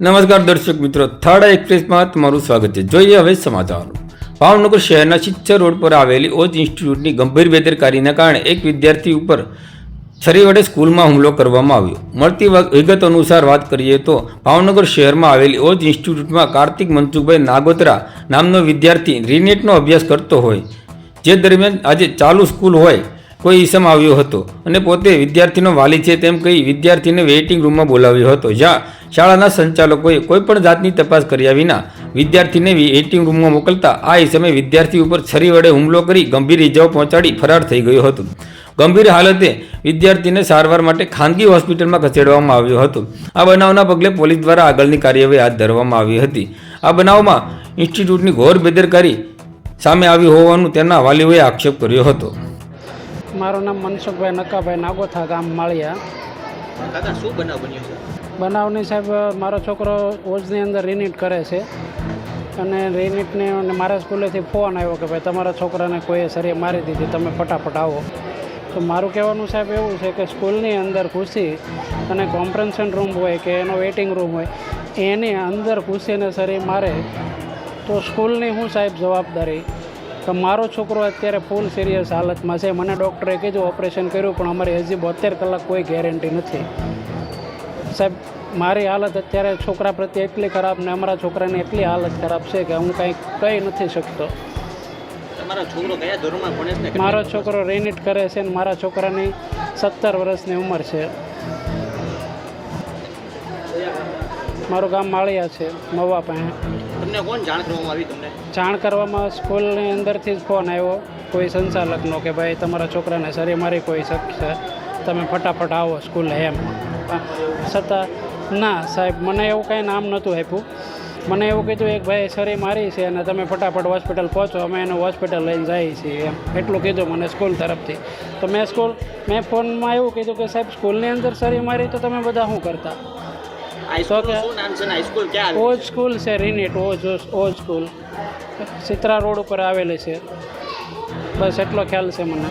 નમસ્કાર દર્શક મિત્રો, થર્ડ એક્સપ્રેસમાં તમારું સ્વાગત છે. જોઈએ હવે સમાચારો. ભાવનગર શહેરના શિક્ષર રોડ પર આવેલી ઓજ ઇન્સ્ટિટ્યૂટની ગંભીર બેદરકારીના કારણે એક વિદ્યાર્થી ઉપર છરી વડે સ્કૂલમાં હુમલો કરવામાં આવ્યો. મળતી વિગત અનુસાર વાત કરીએ તો, ભાવનગર શહેરમાં આવેલી ઓજ ઇન્સ્ટિટ્યૂટમાં કાર્તિક મનસુખભાઈ નાગોતરા નામનો વિદ્યાર્થી રીનેટનો અભ્યાસ કરતો હોય, જે દરમિયાન આજે ચાલુ સ્કૂલ હોય, કોઈ ઈસમ આવ્યો હતો અને પોતે વિદ્યાર્થીનો વાલી છે તેમ કહી વિદ્યાર્થીને વેઇટિંગ રૂમમાં બોલાવ્યો હતો. જ્યાં શાળાના સંચાલકોએ કોઈપણ જાતની તપાસ કર્યા વિના વિદ્યાર્થીને વેઇટિંગ રૂમમાં મોકલતા આ સમયે વિદ્યાર્થી ઉપર છરી વડે હુમલો કરી ગંભીર ઇજાઓ પહોંચાડી ફરાર થઈ ગયો હતો. ગંભીર હાલતે વિદ્યાર્થીને સારવાર માટે ખાનગી હોસ્પિટલમાં ખસેડવામાં આવ્યો હતો. આ બનાવના પગલે પોલીસ દ્વારા આગળની કાર્યવાહી હાથ ધરવામાં આવી હતી. આ બનાવમાં ઇન્સ્ટિટ્યૂટની ઘોર બેદરકારી સામે આવી હોવાનું તેના વાલીઓએ આક્ષેપ કર્યો હતો. મારું નામ મનસુખભાઈ નકાભાઈ નાગોથા ગામ માળિયા. કાકા, શું બનાવ બન્યો છે? બનાવની સાહેબ મારો છોકરો ઓજની અંદર રિનીટ કરે છે. અને રિનીટને મારા સ્કૂલેથી ફોન આવ્યો કે ભાઈ, તમારા છોકરાને કોઈએ સરી મારી દીધી, તમે ફટાફટ આવો. તો મારું કહેવાનું સાહેબ એવું છે કે સ્કૂલની અંદર ઘૂસી અને કોમ્પ્રેન્શન રૂમ હોય કે એનો વેઇટિંગ રૂમ હોય, એની અંદર ઘૂસીને સરી મારે, તો સ્કૂલની હું સાહેબ જવાબદારી કે મારો છોકરો અત્યારે ફૂલ સિરિયસ હાલતમાં છે. મને ડૉક્ટરે કીધું ઓપરેશન કર્યું પણ અમારી હજી બોતેર કલાક કોઈ ગેરંટી નથી. સાહેબ મારી હાલત અત્યારે છોકરા પ્રત્યે એટલી ખરાબ ને અમારા છોકરાની એટલી હાલત ખરાબ છે કે હું કાંઈ કહી નથી શકતો. મારો છોકરો રેનિટ કરે છે ને મારા છોકરાની સત્તર વર્ષની ઉંમર છે. મારું ગામ માળિયા છે મવા પાસે. તમને કોણ જાણ કરવામાં આવી તમને? જાણ કરવામાં સ્કૂલની અંદરથી જ ફોન આવ્યો. કોઈ સંચાલકનો કે ભાઈ તમારા છોકરાને સરી મારી કોઈ શક છે? તમે ફટાફટ આવો સ્કૂલે એમ. છતાં, ના સાહેબ, મને એવું કાંઈ નામ નહોતું આપ્યું. મને એવું કીધું, એક ભાઈ સરી મારી છે અને તમે ફટાફટ હોસ્પિટલ પહોંચો, અમે એને હોસ્પિટલ લઈને જઈએ છીએ એમ. એટલું કીધું મને સ્કૂલ તરફથી. તો મેં સ્કૂલ, મેં ફોનમાં એવું કીધું કે, સાહેબ, સ્કૂલની અંદર સરી મારી તો તમે બધા શું કરતા? ઓજ સ્કૂલ છે રિનીટ ઓજ ઓજ સ્કૂલ સિત્રા રોડ ઉપર આવેલી છે. બસ એટલો ખ્યાલ છે મને.